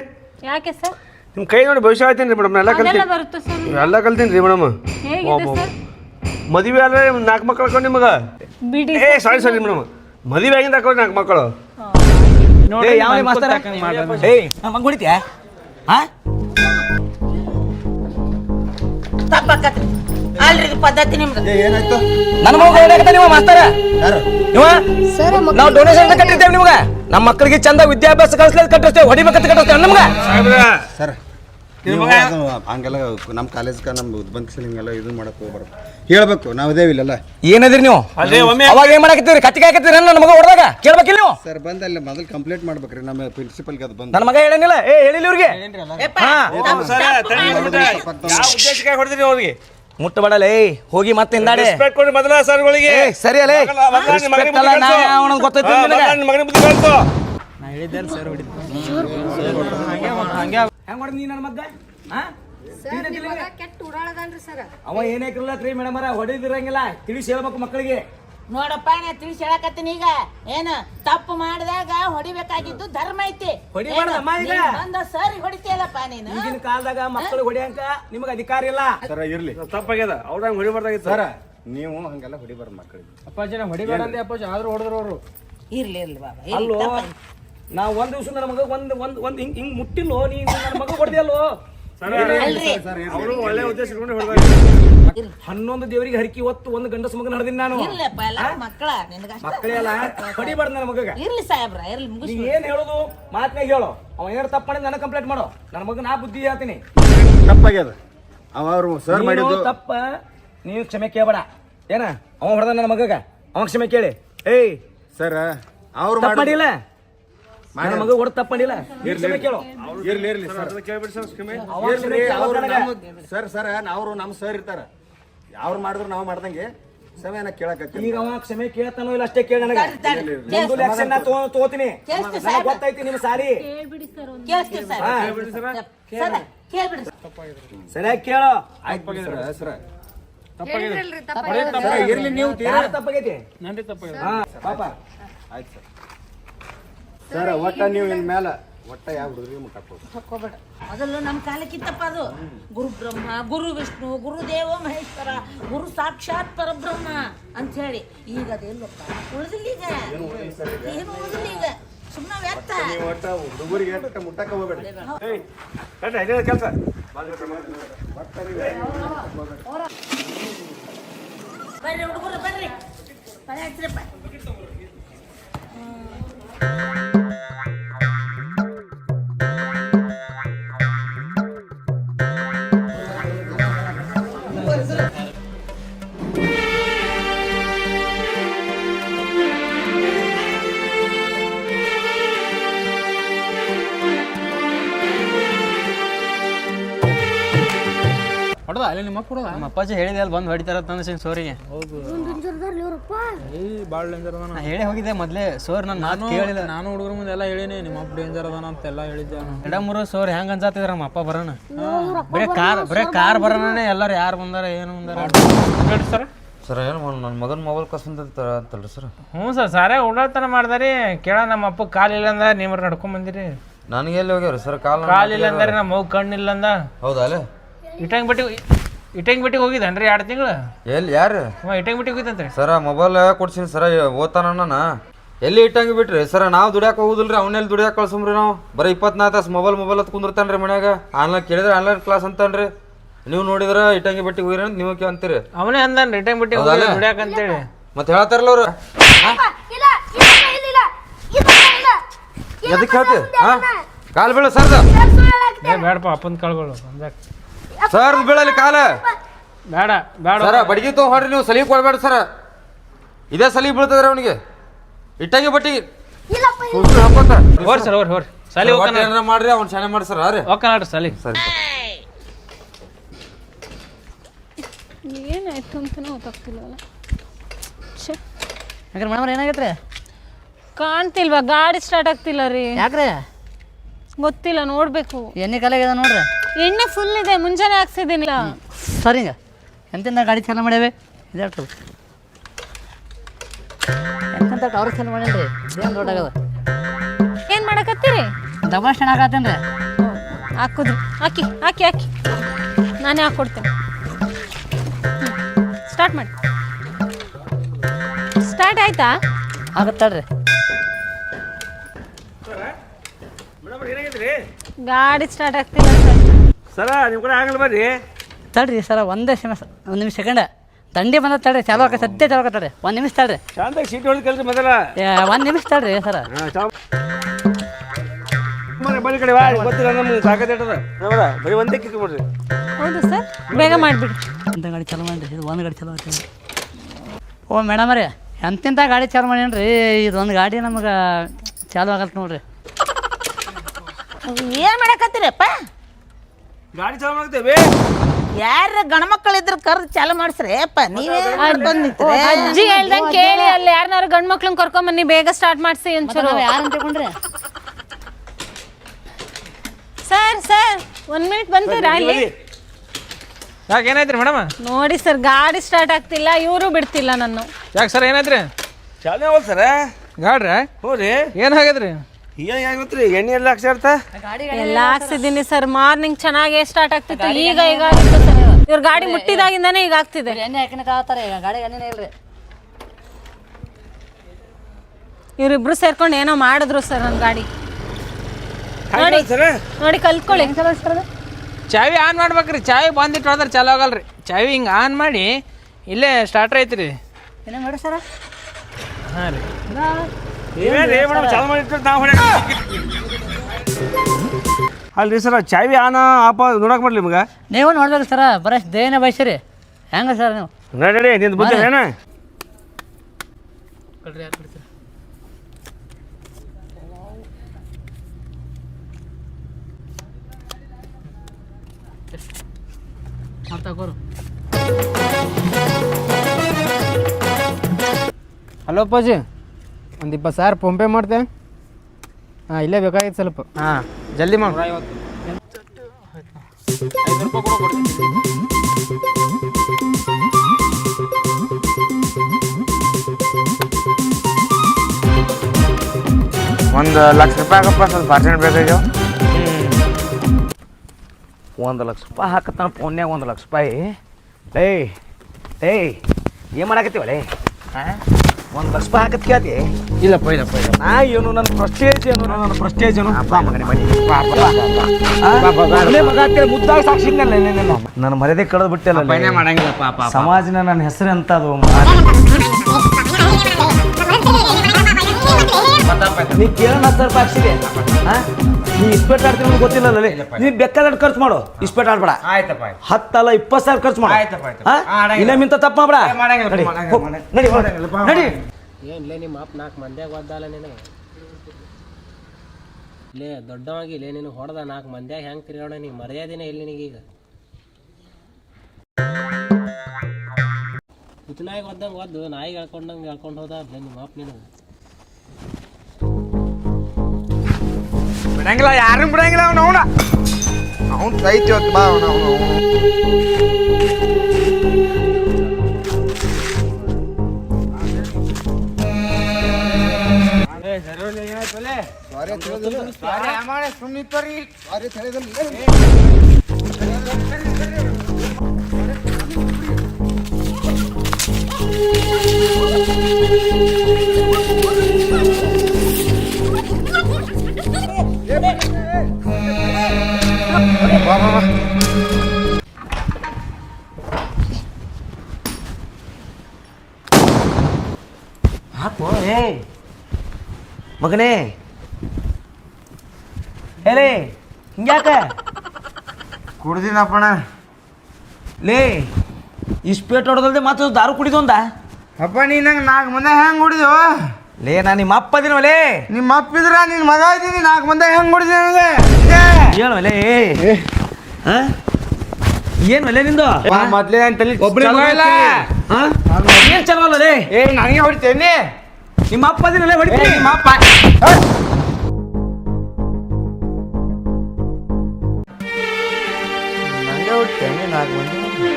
ಯಾಕೆ ಸರ್? ನಿಮ್ಮ ಕೈ ನೋಡಿ ಭವಿಷ್ಯ ಆಯ್ತೀನಿ ರೀ ಮೇಡಮ್ ಎಲ್ಲ ಅದೆಲ್ಲ ಕಲ್ತೀನಿ. ಬರುತ್ತೆ ಸರ್? ಎಲ್ಲ ಕಲ್ತೀನಿ ರೀ ಮೇಡಮ್. ಹೇಗಿದೆ ಸರ್? ಮದುವೆ ಆದ್ರೆ ನಾಲ್ಕು ಮಕ್ಕಳು ನಿಮಗೆ? ಬಿಡಿ ಏ ಸಾರಿ. Sorry madam. ಮದುವೆ ಆಗಿಂದ ಹಾಕೊಂಡು ನಾಲ್ಕು ಮಕ್ಕಳು. ಏಯ್ ಮಂಗ್ ಹೊಡಿತ್ಯಾ? ಹಾ? ತಪ್ಪಾಕತ್ರಿ. ಅಲ್ರಿ ಇದು ಪದ್ಧತಿ ನಿಮ್ದು. ಏನಾಯ್ತು? ನನ್ನ ಮಗ ಹೊಡ್ಯಾಕತ್ತ ನೀವು ಮಾಸ್ತರ ಯಾರು? ಇವ? ಸರ್ ನಾವು ಡೊನೇಷನ್ ಕಟ್ಟಿರ್ತೇವೆ ನಿಮ್ಗೆ. ನಮ್ಮ ಮಕ್ಕಳಿಗೆ ಚಂದ ವಿದ್ಯಾಭ್ಯಾಸ ಕಲಿಸ್ಲೇ ಕಟ್ಟಿಸ್ತೇವೆ ಹೊಡಿಬೇಕಂತ ಕಟ್ಟಿಸ್ತೇವೆ ನಮ್ಗೆ. ಸರ್. ಹಂಗೆಲ್ಲ ನಮ್ಮ ಕಾಲೇಜ್ಗೆ ನಮ್ಮ ಉದ್ಬಂಧಿಸಿ ಹಿಂಗೆಲ್ಲ ಇದನ್ನ ಮಾಡಕ್ಕೆ ಹೋಗ್ಬಾರ್ದು. ಹೇಳ್ಬೇಕು ನಾವು ಇದೇವಿ ಇಲ್ಲೆಲ್ಲ. ಏನದಿರಿ ನೀವು? ಅದೇ ಒಮ್ಮೆ ಅವಾಗ ಏನ್ ಮಾಡಕತ್ತೀರಿ? ಕತ್ತಿಗೆ ಹಾಕತ್ತೀರಿ ನನ್ನ ಮಗ ಹೊಡೆದಾಗ? ಕೇಳ್ಬೇಕಿಲ್ಲ ನೀವು? ಸರ್ ಬಂದ ಅಲ್ಲಿ ಮೊದಲು ಕಂಪ್ಲೇಂಟ್ ಮಾಡ್ಬೇಕ್ರಿ ನಮ್ಮ ಪ್ರಿನ್ಸಿಪಲ್ಗೆ ಅದು ಬಂದು. ನನ್ನ ಮಗ ಹೇಳಂಗಿಲ್ಲ ಏ ಹೇಳಿಲ್ಲ ಇವ್ರಿಗೆ. ಉದ್ದೇಶಕ್ಕೆ ಹೊಡೆದ್ರಿ ಅವ್ರಿಗೆ? ಮುಟ್ಟಬಾಡಲ್ಲ ಏಯ್ ಹೋಗಿ ಮತ್ತೆ ಹಿಂದಾಡೆ. ರೆಸ್ಪೆಕ್ಟ್ ಕೊಡಿ ಮೊದಲ ಸರ್ಗಳಿಗೆ ಏ ಸರಿ ಅಲ್ಲೇ ಮಗನ- ಮಗನ- ನಿನ್ನ ಮಗನಿಗೆ Respect ಅಲ್ಲ, ಬುದ್ಧಿ ಕಲ್ಸು. ನಾ ಅವನನ್ನ ಗೊತ್ತೈತಿ ಹಾ, ನಿನಗೆ. ಹೆಂಗ್ ಮಾಡಿದ್ ನೀ ನನ್ನ ಮಗ್ಗ? ಹಾ ಸರ್ ನಿಮ್ಮ ಮಗ ಕೆಟ್ಟ ಉಡಾಳದನ್ರಿ ಸರ್. ಅವ ಏನೇ ರೀ ಮೇಡಮ್ ಹೊಡಿದಿರಂಗಿಲ್ಲ ತಿಳಿಸಿ ಹೇಳ್ಬೇಕು ಮಕ್ಕಳಿಗೆ. ನೋಡಪ್ಪ ನಾ ತಿಳಿಸಿ ಹೇಳಕತ್ತೀನಿ ಈಗ. ಏನ ತಪ್ಪು ಮಾಡಿದಾಗ ಹೊಡಿಬೇಕಾಗಿದ್ದು ಧರ್ಮ ಐತಿ. ಹೊಡಿಬಾರ್ದು ಅಮ್ಮ ಈಗ. ಬಂದ ಸರಿ ಹೊಡಿತೀಯಲ್ಲಪ್ಪ ನೀನು. ಈಗಿನ ಕಾಲದಾಗ ಮಕ್ಕಳು ಹೊಡಿಯಂಕ ನಿಮಗೆ ಅಧಿಕಾರ ಇಲ್ಲ. ಸರ ಇರ್ಲಿ. ತಪ್ಪಾಗ್ಯದ. ಅವ್ರ ಹಂಗೆ ಹೊಡಿಬಾರ್ದಾಗಿತ್ತು. ಸರ. ನೀವು ಹಂಗೆಲ್ಲ ಹೊಡಿಬಾರ್ದು ಮಕ್ಕಳಿಗೆ. ಅಪ್ಪಾಜಿ ನಾ ಹೊಡಿಬೇಡ ಅಂದೆ ಅಪ್ಪಾಜಿ. ಆದ್ರೂ ಹೊಡೆದ್ರು ಅವರು. ಇರ್ಲಿ ಇರ್ಲಿ ಬಾಬಾ ಇರ್ಲಿ, ಅಲ್ಲೋ. ತಪ್ಪಾಯ್ತು. ನಾ ಒಂದ್ ದಿವಸ ನನ್ನ ಮಗ ಒಂದ್ ಒಂದ್ ಒಂದ್ ಹಿಂಗ್ ಹಿಂಗ್ ಮುಟ್ಟಿಲ್ಲೋ ನೀ ನನ್ನ ಮಗ ಹೊಡೆದಿಯಲ್ಲೋ? ಅಲ್ರಿ. ಅವರು ಒಳ್ಳೆ ಉದ್ದೇಶ ಹನ್ನೊಂದು ದೇವರಿಗೆ ಹರಕಿ ಹೊತ್ತು ಒಂದು ಗಂಡಸ ಮಗನ ಹಡ್ದಿನ ನಾನು. ಇರ್ಲಪ್ಪ ಎಲ್ಲ ಮಕ್ಕಳ ನಿನಗ ಮಕ್ಕಳೇ ಅಲ್ಲ ಹೊಡಿಬಾರ್ದು ನನ್ನ ಮಗ ಇರ್ಲಿ ಸಾಹೇಬ್ರ ಇರ್ಲಿ ಮುಗಿಸ್ ಏನ್ ಹೇಳೋದು? ಮಾತ್ನ ಹೇಳು. ಅವ ಏನ್ ತಪ್ಪು ಮಾಡಿ ನನಗೆ ಕಂಪ್ಲೇಂಟ್ ಮಾಡೋ. ನನ್ನ ಮಗ ನಾ ಬುದ್ಧಿ ಹೇಳ್ತೀನಿ. ತಪ್ಪಾಗ್ಯದ. ಅವ ಅವರು ಸರ್ ನೀನು ಮಾಡಿದ್ದು ತಪ್ಪ. ನೀವು ಕ್ಷಮೆ ಕೇಳಬೇಡ. ಏನ? ಅವ ಹೊಡೆದ ನನ್ನ ಮಗಗ? ಅವ ಕ್ಷಮೆ ಕೇಳಿ. ಏಯ್. ಸರ್ ಅವ್ರು ತಪ್ಪು ಮಾಡಿಲ್ಲ? ನನ್ನ ಮಗ ಹೊಡೆದ ತಪ್ಪು ಮಾಡಿಲ್ಲ ನೀನ್ ಕ್ಷಮೆ ಕೇಳು. ಇರ್ಲಿ ಇರ್ಲಿ ಸರ್ ಕೇಳ್ಬಿಡಿ ಸರ್ ಕ್ಷಮೆ ಇರ್ಲಿ ಅವ್ರು ನಮ್ಮ ಸರ್ ಸರ್ ಅವ್ರು ನಮ್ಮ ಸರ್ ಇರ್ತಾರ. ಅವ್ರು ಮಾಡಿದ್ರು ನಾವು ಮಾಡ್ದಂಗೆ. ಸಮಯನ ಕೇಳಕತ್ತೀವಿ ಈಗ ಅವ ಕ್ಷಮೆ ಕೇಳ್ತಾನೋ ಇಲ್ಲ ಅಷ್ಟೇ ಕೇಳ ನನಗೆ? ಒಂದು ಆಕ್ಷನ್ ನಾ ತಗೋ- ತಗೋತೀನಿ ನನಗೆ ಗೊತ್ತೈತಿ ನಿಮ್ಮ ಸಾರಿ. ಸರಿಯಾಗಿ ಕೇಳೋ. Sir sir. ಹೇಳ್ರಲ್ರಿ ತಪ್ಪ ಸರ್ ಇರ್ಲಿ ನೀವು ತೀರಾ? ಯಾರು ತಪ್ಪಾಗೈತಿ? ಹಾ ಪಾಪ. ಆಯ್ತು ಸರ್. ಸರ್ ಒಟ್ಟ ನೀವು ಇನ್ ಮೇಲೆ ಒಟ್ಟ ಯಾವ ಹುಡುಗರಿಗೆ ಮುಟ್ಟಾಕ್ಬೋದು ಹಾಕೋಬೇಡ ಅದೆಲ್ಲ ನಮ್ಮ ಕಾಲಕ್ಕಿತ್ತಪ್ಪ ಅದು. ಗುರು ಬ್ರಹ್ಮ ಗುರು ವಿಷ್ಣು ಗುರುದೇವ ಮಹೇಶ್ವರ ಗುರು ಸಾಕ್ಷಾತ್ ಪರಬ್ರಹ್ಮ ಅಂತ ಹೇಳಿ ಈಗ. ಅದೇನಪ್ಪ ಉಳಿದಿಲ್ಲ ಈಗ. ಏನು ಉಳಿದಿಲ್ಲ ಈಗ. ಸುಮ್ಮನೆ ವ್ಯರ್ಥ. ನೀವು ಒಟ್ಟ ಹುಡುಗರಿಗೆ ಒಟ್ಟ ಮುಟ್ಟಕ್ಕೆ ಹೋಗ್ಬೇಡ್ರಿ ಕೆಲಸ? ಬರ್ರಿ ಹುಡುಗರು ಬರ್ರಿ. ಬರ್ರಿ ಹಚ್ರಪ್ಪ ಹೊಡೆದ ಅಲ್ಲಿ ನಿಮ್ಮ ಅಪ್ಪ ಹೊಡೆದ ನಮ್ಮ ಅಪ್ಪಾಜಿ ಹೇಳಿದೆ ಅಲ್ಲಿ ಬಂದು ಹೊಡಿತಾರ ತಂದ ಸೋರಿಗೆ. ಹೌದು. ಏ ಭಾಳ ಡೇಂಜರ್ ಅದಾನ. ನಾ ಹೇಳಿ ಹೋಗಿದ್ದೆ ಮೊದಲೇ ಸೋರ್ ನನ್ನ ಮಾತು ಕೇಳಿಲ್ಲ. ನಾನು ಹುಡುಗರ ಮುಂದೆ ಎಲ್ಲ ಹೇಳಿನಿ ನಿಮ್ಮ ಅಪ್ಪ ಡೇಂಜರ್ ಅದಾನ ಅಂತ ಎಲ್ಲ ಹೇಳಿದ್ದೆ ನಾನು. ಎಡ ಮೂರು ಸೋರ್ ಹೆಂಗ್ ಅನ್ಸಾತಿದ್ರ ನಮ್ಮ ಅಪ್ಪ ಬರೋಣ. ಬರೇ ಕಾರ್ ಬರೇ ಕಾರ್ ಬರೋಣನೆ ಎಲ್ಲರೂ ಯಾರು ಬಂದಾರ ಏನು ಬಂದಾರ? ಹೇಳಿ ಸರ್. ಸರ್ ಏನು ನನ್ನ ಮಗನ ಮೊಬೈಲ್ ಕಸ್ಕೊಂತ ಅಂತಲ್ರಿ ಸರ್. ಹ್ಞೂ ಸರ್ ಸಾರೇ ಉಡಾಳ್ತನ ಮಾಡ್ದಾರಿ. ಕೇಳ ನಮ್ಮ ಅಪ್ಪ ಕಾಲಿಲ್ಲ ಅಂದ ನೀವ್ರ ನಡ್ಕೊಂಡ್ ಬಂದಿರಿ. ನನಗೆ ಎಲ್ಲಿ ಹೋಗ್ಯಾರ ಸರ್? ಕಾಲ್ ಕಾಲಿಲ್ಲ ಅಂದ್ರೆ ನಮ್ಮ ಮಗು ಕಣ್ಣಿಲ್ಲ ಅಂದ. ಹೌದಾ ಅಲ್ಲೇ? ಇಟ್ಟಂಗ್ ಬಿಟ್ಟಿ ಇಟಂಗ್ ಬಿಟ್ಟಿಗೆ ಹೋಗಿದ್ದಾನ್ರಿ ಎರಡು ತಿಂಗಳು? ಎಲ್ಲಿ ಯಾರು? ಹ್ಞೂ ಇಟಂಗ್ ಬಿಟ್ಟಿಗೆ ಹೋಗಿದ್ದಂತ್ರಿ. ಸರ ಮೊಬೈಲ್ ಕೊಡ್ಸೀನಿ ಸರ ಓದ್ತಾನ ಎಲ್ಲಿ ಇಟ್ಟಂಗೆ ಬಿಟ್ರಿ ಸರ ನಾವು ದುಡಿಯಾಕ ಹೋಗುದಿಲ್ರಿ ಅವ್ನೆಲ್ಲಿ ದುಡಿಯಾಕ ಕಳ್ಸಮ್ರಿ ನಾವು. ಬರೀ ಇಪ್ಪತ್ನಾಲ್ಕು ತಾಸು ಮೊಬೈಲ್ ಮೊಬೈಲ್ ಹತ್ ಕುಂದಿರ್ತಾನ್ರಿ ಮನ್ಯಾಗ. ಆನ್ಲೈನ್ ಕೇಳಿದ್ರೆ ಆನ್ಲೈನ್ ಕ್ಲಾಸ್ ಅಂತಾನ್ರಿ. ನೀವು ನೋಡಿದ್ರ ಇಟ್ಟಂಗಿ ಬಿಟ್ಟಿಗೆ ಹೋಗಿರಿ ಅಂತ ನೀವು ಅಂತೀರಿ ಅವನೇ ಅಂದಾನ ಇಟಂಗ್ ಬಿಟ್ಟಿಗೆ ಹೋಗಿ ಹೌದಲ್ಲ? ದುಡ್ಯಾಕ ಅಂತೇಳಿ. ಮತ್ತೆ ಹೇಳ್ತಾರಲ್ಲ ಅವ್ರು. ಎದಕ್ಕೆ ಹೇಳ್ತಿ? ಹಾ? ಕಾಲ್ ಬೀಳ ಸರ್ ಏ ಬೇಡಪ್ಪ ಅಪ್ಪನ ಕಾಳುಗಳು ಅಂದಾಕ ಸರ್ ಬೀಳಲಿ ಕಾಲ. ಬೇಡ ಬೇಡ. ಸರ ಬಡಗಿ ತಗೊಂಡ್ ಹೊಡ್ರಿ ನೀವು ಸಲೀಪ್ ಕೊಡ್ಬೇಡ ಸರ. ಇದೇ ಸಲೀಪ್ ಬೀಳ್ತದ್ರ ಅವನಿಗೆ. ಇಟ್ಟಾಗಿ ಬಟ್ಟಿ. ಹೋರಿ ಸರ್ ಹೋರಿ ಹೋರಿ. ಸಲಿ ಒಟ್ಟು ಏನಾರ ಮಾಡ್ರಿ ಅವ್ನು ಶಾನೆ ಮಾಡಿ ಸರ್ ರೀ ಹೋಗ್ತಾನ ನೋಡ್ರಿ ಸಲಿ. ಸರಿ. ಏನಾಯ್ತು ಅಂತಲೂ ಗೊತ್ತಾಗ್ತಿಲ್ಲವಲ್ಲ ಛೆ. ಯಾಕಂದ್ರೆ ಮೇಡಮ್ ಏನಾಗೈತ್ರಿ? ಕಾಣ್ತಿಲ್ವಾ ಗಾಡಿ ಸ್ಟಾರ್ಟ್ ಆಗ್ತಿಲ್ಲ ರೀ. ಯಾಕ್ರಿ? ಗೊತ್ತಿಲ್ಲ ನೋಡ್ಬೇಕು. ಎಣ್ಣೆ ಕಾಲಾಗ್ಯದ ನೋಡ್ರಿ. ಎಣ್ಣೆ ಫುಲ್ ಇದೆ ಮುಂಜಾನೆ ಹಾಕ್ಸಿದ್ದೀನಿ. ಸರಿಂಗ ಎಂತೆಂತ ಗಾಡಿ ಚೆನ್ನಾಗಿ ಮಾಡ್ಯಾವೆ? ಇದಾಟ್ರು ಎಂತೆಂತ ಟವರ್ ಚಾಲು ಮಾಡ್ಯಾನ್ರಿ? ಏನು ರೋಡ್ ಆಗದ. ಏನ್ ಮಾಡಕತ್ತೀರಿ? ಡಬಲ್ ಸ್ಟ್ಯಾಂಡ್ ಆಗತ್ತೇನ್ರಿ ಹಾಕುದ್ರಿ. ಹಾಕಿ ಹಾಕಿ ಹಾಕಿ. ನಾನೇ ಹಾಕ್ಕೊಡ್ತೇನೆ ಸ್ಟಾರ್ಟ್ ಮಾಡಿ. ಸ್ಟಾರ್ಟ್ ಆಯ್ತಾ? ಆಗತ್ತಾಳ್ರಿ ಗಾಡಿ ಸ್ಟಾರ್ಟ್ ಆಗ್ತಿಲ್ಲ ಸರ್ ನಿಮ್ಮ ಕಡೆ ಆಗಲ್ಲ ಬರ್ರಿ. ತಡ್ರಿ ಸರ ಒಂದೇ ಕ್ಷಣ ಒಂದು ನಿಮಿಷ ಸೆಕೆಂಡ ದಂಡಿ ಬಂದ ತಡ್ರಿ ಚಾಲು ಆಕ ಸದ್ಯ ಚಾಲು ತಡ್ರಿ. ಒಂದು ನಿಮಿಷ ತಡ್ರಿ. ಶಾಂತಾಗಿ ಸೀಟ್ ಹೊಡೆದು ಕಲ್ರಿ ಮೊದಲ. ಒಂದು ನಿಮಿಷ ತಡ್ರಿ ಸರ. ಹಾಂ ಚಾ ಮನೆ ಬನ್ನಿ ಕಡೆ ಬಾ ಗೊತ್ತಿಲ್ಲ ನಮ್ಗೆ ಸಾಕತ್ತಿಟ್ಟದ ಹೌದಾ ಬರೀ ಒಂದೇ ಕಿತ್ತು ಬಿಡ್ರಿ ಹೌದು ಸರ್ ಬೇಗ ಮಾಡಿಬಿಡಿ. ಅಂತ ಗಾಡಿ ಚಾಲು ಮಾಡಿರಿ ಇದು ಒಂದು ಗಾಡಿ ಚಾಲು ಆಗ್ತದೆ ಓ ಮೇಡಮ್ ರೀ ಎಂತಿಂಥ ಗಾಡಿ ಚಾಲು ಮಾಡೇನ್ರಿ ಇದೊಂದು ಗಾಡಿ ನಮಗೆ ಚಾಲು ಆಗಲ್ತ ನೋಡ್ರಿ. ಏನ್ ಮಾಡಕತ್ತೀರಪ್ಪ? ಗಾಡಿ ಚಾಲು ಮಾಡ್ತೇವೆ ಯಾರ ಗಂಡ್ಮಕ್ಳು ಇದ್ರ ಕರ್ದು ಚಾಲು ಮಾಡಿಸ್ರಿ. ಅಪ್ಪ ನೀವೇ. ಅಜ್ಜಿ ಹೇಳ್ದಂಗೆ ಕೇಳಿ ಅಲ್ಲಿ ಯಾರನ್ನಾರು ಗಂಡ್ ಮಕ್ಳನ್ನ ಕರ್ಕೊಂಬನ್ನಿ ಬೇಗ ಸ್ಟಾರ್ಟ್ ಮಾಡಿಸಿ ಒಂಚೂರು. ಯಾರು ತಗೊಂಡ್ರೆ? ಸರ್ ಸರ್ ಒಂದ್ ಮಿನಿಟ್ ಬಂತೀರಾ ಇಲ್ಲಿ ಯಾಕೆ ಏನಾಯ್ತ್ರಿ ಮೇಡಮ್? ನೋಡಿ ಸರ್ ಗಾಡಿ ಸ್ಟಾರ್ಟ್ ಆಗ್ತಿಲ್ಲ ಇವರು ಬಿಡ್ತಿಲ್ಲ ನನ್ನ. ಯಾಕೆ ಸರ್ ಏನಾಯ್ತ್ರಿ? ಚಾಲನೆ ಹೋಲ್ ಸರ ಗಾಡ್ರಿ? ಹ್ಞೂ ರೀ ಏನು ಯಾಕೆ ಎಣ್ಣೆ ಎಲ್ಲ ಹಾಕ್ಸಿರ್ತ ಎಲ್ಲ ಹಾಕ್ಸಿದ್ದೀನಿ ಸರ್. ಮಾರ್ನಿಂಗ್ ಚೆನ್ನಾಗಿ ಸ್ಟಾರ್ಟ್ ಆಗ್ತಿತ್ತು. ಈಗ ಈಗ ಆಗಿತ್ತು ಸರ್. ಇವ್ರ ಗಾಡಿ ಮುಟ್ಟಿದಾಗಿಂದಾನೆ ಈಗ ಆಗ್ತಿದೆ. ಎಣ್ಣೆ ಹಾಕಿನ ಕಾತಾರೆ ಈಗ. ಗಾಡಿ ಎಣ್ಣೆ ಇಲ್ರಿ ಇವ್ರಿಬ್ರು ಸೇರ್ಕೊಂಡು ಏನೋ ಮಾಡಿದ್ರು ಸರ್ ನನ್ನ ಗಾಡಿ. ನೋಡಿ ಸರ್? ನೋಡಿ ಕಲ್ತ್ಕೊಳ್ಳಿ. ಚಾವಿ ಆನ್ ಮಾಡ್ಬೇಕ್ರಿ. ಚಾವಿ ಬಂದಿಟ್ಟು ಹೋದ್ರೆ ಚಾಲು ಆಗಲ್ರಿ. ಚಾವಿ ಹಿಂಗೆ ಆನ್ ಮಾಡಿ ಇಲ್ಲೇ ಸ್ಟಾರ್ಟ್ ಐತ್ರಿ. ಏನೇ ಮಾಡಿ ಸರ್. ಹಾಂ ರೀ. ಅಲ್ರಿ ಸರ ಚಾವಿ ಆನ ಆಪ ನೋಡಕ್ ಬರ್ಲಿ ನಿಮ್ಗೆ? ನೀವು ನೋಡ್ಬೇಕು ಸರ ಬರೀ ದೇನ ಬಯಸಿರಿ. ಹೆಂಗ ಸರ್ ನೀವು? ನೋಡಿ ನಡಿ ನಿಂದು ಬುದ್ಧಿ ಏನ? ಹಲೋ ಅಪ್ಪಾಜಿ. ಒಂದು ಇಪ್ಪತ್ತು ಸಾವಿರ ಫೋನ್ಪೇ ಮಾಡ್ತೆ. ಹಾಂ ಇಲ್ಲೇ ಬೇಕಾಗಿತ್ತು ಸ್ವಲ್ಪ. ಹಾಂ ಜಲ್ದಿ ಮಾಡಿ. ಒಂದು ಲಕ್ಷ ರೂಪಾಯಿ ಆಗಪ್ಪ ಸ್ವಲ್ಪ ಅರ್ಜೆಂಟ್ ಬೇಕಾಗ್ಯಾವ. ಒಂದು ಲಕ್ಷ ರೂಪಾಯಿ ಹಾಕತ್ತಾನ ಫೋನ್ಯಾಗ ಒಂದು ಲಕ್ಷ ರೂಪಾಯಿ. ಏಯ್ ಏಯ್ ಏನು ಮಾಡಾಕತ್ತೀವಳೆ ಹಾಂ? ಒಂದು ಲಕ್ಷ ರೂಪಾಯಿ ಹಾಕತ್ ಕೇಳ್ತಿ ಇಲ್ಲಪ್ಪ ಇಲ್ಲಪ್ಪ ಇಲ್ಲ ನಾ ಏನು ನನ್ನ ಪ್ರೆಸ್ಟೇಜ್ ಏನು? ನನ್ನ ಪ್ರೆಸ್ಟೇಜ್ ಏನು? ಮುದ್ದಾಗಿ ಸಾಕ್ಷಿದ್ನಲ್ಲ ನನ್ನ ಮರ್ಯಾದೆ ಕಳೆದು ಬಿಟ್ಟಲ್ಲ ಮಾಡಂಗಿಲ್ಲ ಪಾಪ ಸಮಾಜನ ನನ್ನ ಹೆಸರು ಎಂತ ಅದು ನೀ ಕೇಳೋಣ ಹತ್ತು ರೂಪಾಯಿ ಹಾಕ್ಸಿದೆ ಹಾ? ನೀ ಇಸ್ಪೇಟ್ ಆಡ್ತೀನಿ ಅಂತ ಗೊತ್ತಿಲ್ಲ ನೀ ಬೇಕಾದಷ್ಟು ಖರ್ಚು ಮಾಡು. ಇಸ್ಪೇಟ್ ಆಡ್ಬೇಡ. ಆಯ್ತಪ್ಪ ಹತ್ತಲ್ಲ ಇಪ್ಪತ್ತು ಸಾವಿರ ಖರ್ಚು ಮಾಡು. ಆಯ್ತಪ್ಪ, ಆಯ್ತು. ಆಡಂಗಿಲ್ಲ. ಇನ್ನೊಮ್ಮಿಂತ ತಪ್ಪು ಮಾಡ್ಬೇಡ. ನಡಿ. ನಡಿ ಏನ್ಲೇ ನಿಮ್ಮ ಅಪ್ಪ ನಾಲ್ಕು ಮಂದ್ಯಾಗ ಒದ್ದಾಲ ನಿನಗೆ? ಲೇ ದೊಡ್ಡವಾಗಿ ಲೇ ನೀನು ಹೊಡೆದ ನಾಲ್ಕು ಮಂದ್ಯಾಗ ಹೆಂಗೆ ತಿರ್ಗಾಡ ನೀ? ಮರ್ಯಾದಿನೇ ಇಲ್ಲ ನಿನಗೀಗ. ಹುಚ್ಚನಾಗಿ ಒದ್ದಂಗೆ ಒದ್ದು ನಾಯಿಗೆ ಹೇಳ್ಕೊಂಡಂಗೆ ಹೇಳ್ಕೊಂಡು ಹೋದ ನಿಮ್ಮ ಅಪ್ಪ ನೀನು ಬಿಡಂಗಿಲ್ಲ ಯಾರನ್ನ ಬಿಡಂಗಿಲ್ಲ ಅವ್ನು ಅವನ ಅವ್ನು ರೈತ ಇವತ್ತು ಬಾ ಅವ್ನು ಅವ್ನು ಹಾಕು ಏ. ಮಗನೇ. ಏಲೇ ಹಿಂಗ್ಯಾಕ? ಕುಡ್ದಿನಪ್ಪಣ. ಲೇ ಇಸ್ಪೇಟ್ ಹೊಡೆದಲ್ದೆ ಮತ್ತೆ ದಾರು ಕುಡಿದೊಂದ ಅಪ್ಪ ನೀ ನಂಗೆ ನಾಲ್ಕು ಮಂದಿ ಹೆಂಗೆ ಕುಡಿದೆವ ಲೇ ನಾ ನಿಮ್ಮ ಅಪ್ಪ ಅದಿನವಲೇ ನಿಮ್ಮ ಅಪ್ಪ ಇದ್ರ ನಿನ್ನ ಮಗ ಇದ್ದೀನಿ ನಾಲ್ಕು ಮಂದಿ ಹೆಂಗೆ ಕುಡಿದಿ ನನಗೆ? ಏನು ಏನ್ ಹಾ? ಏನು ನಿಂದು? ಮೊದ್ಲೇ ಅಂತ ಒಬ್ಬನೇ ಚಲೋ ಇಲ್ಲ ಹಾ? ಏನು ಚಲೋ ಅಲ್ಲ ಲೇ? ಏ ನನಗೆ ಹೊಡಿತೇನೆ. ನಿಮ್ಮ ಅಪ್ಪ ಅದಿನಲ್ಲೇ ಹೊಡಿತೀನಿ. ನಿಮ್ಮ ಅಪ್ಪ. ಹೊಡಿತೇನೆ ನಾಲ್ಕು ಮಂದಿ.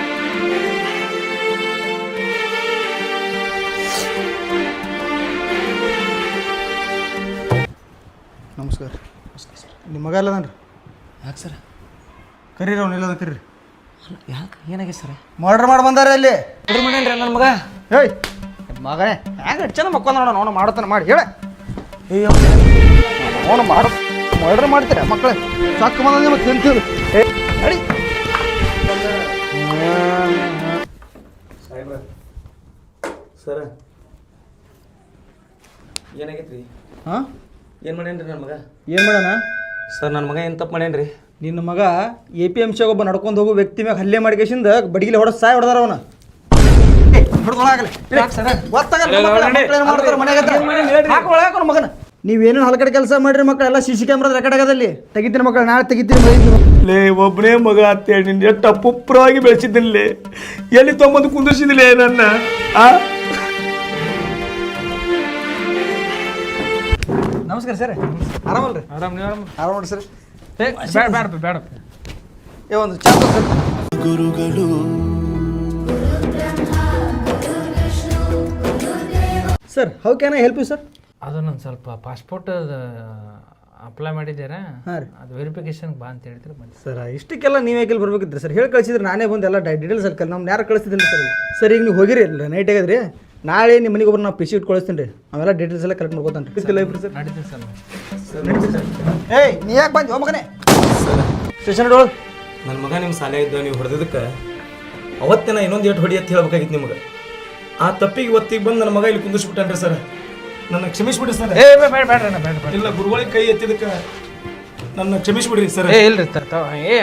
ನಮಸ್ಕಾರ. ನಿಮ್ಮ ಮಗ ಎಲ್ಲದನ್ರಿ ಯಾಕೆ ಸರ್? ಕರೀರಿ ಅವ್ನು ಇಲ್ಲದ ಕರೀರಿ. ಯಾಕೆ? ಏನಾಗಿದೆ ಸರ್? ಮರ್ಡರ್ ಮಾಡಿ ಬಂದಾರ ಇಲ್ಲಿ ಮರ್ಡರ್ ಮಾಡೇನ್ರಿ ನನ್ನ ಮಗ? ಏಯ್. ಮಗನೇ ಹೆಂಗೆ ಚೆಂದ ಮಕ್ಕಳು ನೋಡೋಣ ಅವನು ಮಾಡುತ್ತಾನೆ ಮಾಡಿ ಹೇಳ. ಅವನು ಮಾಡ ಮರ್ಡರ್ ಮಾಡ್ತೀರ ಮಕ್ಕಳೇ ಸಾಕು ಬಂದ ನಿಮಗೆ ತಿಂತೀವಿ ಹೇಳಿ ಹೇಳಿ ಸರ ಏನಾಗೈತ್ರಿ? ಹಾಂ? ಏನು ಮಾಡೇನ್ರಿ ನನ್ನ ಮಗ? ಏನ್ ಮಾಡೋಣ? ಸರ್ ನನ್ನ ಮಗ ಏನು ತಪ್ಪು ಮಾಡೇನ್ರಿ? ನಿನ್ನ ಮಗ ಎ ಪಿ ಎಂ ಸಿ ಒಬ್ಬ ನಡ್ಕೊಂಡು ಹೋಗೋ ವ್ಯಕ್ತಿ ಮ್ಯಾಗ ಹಲ್ಲೆ ಮಾಡ್ಕೇಶಿಂದ ಬಡಿಗಿಲಿ ಹೊಡೆದು ಸಾಯ್ ಹೊಡೆದಾರ ಅವನ. ಮಗನ. ನೀವೇನೇನು ಹಲಕಡೆ ಕೆಲಸ ಮಾಡ್ರಿ ಮಕ್ಕಳೆಲ್ಲ ಸಿ ಸಿ ಕ್ಯಾಮ್ರಾದ ರೆಕಾರ್ಡ್ ಆಗದಲ್ಲಿ? ತೆಗಿತೀನಿ ಮಕ್ಕಳು ನಾಳೆ ತೆಗಿತೀನಿ ಲೇ ಒಬ್ಬನೇ ಮಗ ಅಂತೇಳಿ ನಿನ್ನ ಎಷ್ಟು ಅಪ್ಪುಪ್ರವಾಗಿ ಬೆಳೆಸಿದ್ದಿಲ್ಲ. ಎಲ್ಲಿ ತೊಗೊಂಬಂದು ಕುಂದಿಸಿದಿಲ್ಲ ನನ್ನ? ಆ? ನಮಸ್ಕಾರ ಸರ್. ಆರಾಮಲ್ರಿ? ಆರಾಮ್ ನೀವು ಆರಾಮ್? ಆರಾಮ ನೋಡಿ ಸರ್. ಏ ಬೇಡ ಬೇಡ ಬೇಡ ಏ ಒಂದು ಚಾ sir. Sir how can I help you sir ಅದು ನಾನು ಸ್ವಲ್ಪ ಪಾಸ್ಪೋರ್ಟ್ ಅಪ್ಲೈ ಮಾಡಿದ್ದೀರಾ ಹಾಂ ರೀ. ಅದು ವೆರಿಫಿಕೇಶನ್ ಬಾ ಅಂತ ಹೇಳಿದ್ರೆ ಬಂದೆ ಸರ್ ಇಷ್ಟಕ್ಕೆಲ್ಲ ನೀವೇ ಕೆಲ್ ಬರ್ಬೇಕಿದ್ರಿ ಸರ್? ಹೇಳಿ ಕಳಿಸಿದ್ರೆ ನಾನೇ ಬಂದು ಎಲ್ಲ ಡೀಟೇಲ್ಸ್ ಅಲ್ಲಿ ನಮ್ಮ ಯಾರು ಕಳಿಸ್ತಿದ್ದೀನಿ ಸರ್? ಸರ್ ಈಗ ನೀವು ಹೋಗಿರಿ ನೈಟ್ ಆಗಿದ್ರಿ ನಾಳೆ ನಿಮ್ಮ ಮನೆಗೆ ಒಬ್ಬರು ನಾವು ಪಿಸಿ ಇಟ್ಟು ಕಳಿಸ್ತೀನಿ ರೀ. ಅವೆಲ್ಲ ಡೀಟೇಲ್ಸ್ ಎಲ್ಲ ಕಲೆಕ್ಟ್ ಮಾಡ್ಕೊತಾನೆ ರೀ ಏಯ್ ನೀ ಯಾಕೆ ಬಂದು? ಮಗನೇ. ಸ್ಟೇಷನ್ ಡೋಲ್ ನನ್ನ ಮಗ ನಿಮ್ಮ ಸಾಲೆ ಇದ್ದ ನೀವು ಹೊಡೆದಕ್ಕೆ ಅವತ್ತಿನ ಇನ್ನೊಂದು ಏಟು ಹೊಡಿ ಅಂತ ಹೇಳ್ಬೇಕಾಗಿತ್ತು ನಿಮಗೆ. ಆ ತಪ್ಪಿಗೆ ಒತ್ತಿಗೆ ಬಂದು ನನ್ನ ಮಗ ಇಲ್ಲಿ ಕುಂದಿಸ್ಬಿಟ್ಟನ್ರಿ ಸರ್ ನನ್ನ ಕ್ಷಮಿಸ್ಬಿಡಿ ಸರ್ ಏ ಬೇಡ ಬೇಡ ಬೇಡ ಅಣ್ಣ, ಬೇಡ ಬೇಡ. ಇಲ್ಲ ಗುರುಗಳಿಗೆ ಕೈ ಎತ್ತಿದಕ್ಕೆ ನನ್ನ ಕ್ಷಮಿಸ್ಬಿಡ್ರಿ ಸರ್ ಏ ಇಲ್ರಿ ತ- ತ- ಏ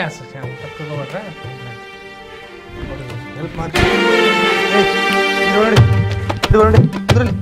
ಹೆಲ್ಪ್ ಮಾಡಿ ಏಯ್ ನೋಡಿ. ಇದು ನೋಡಿ ಇದರಲ್ಲಿ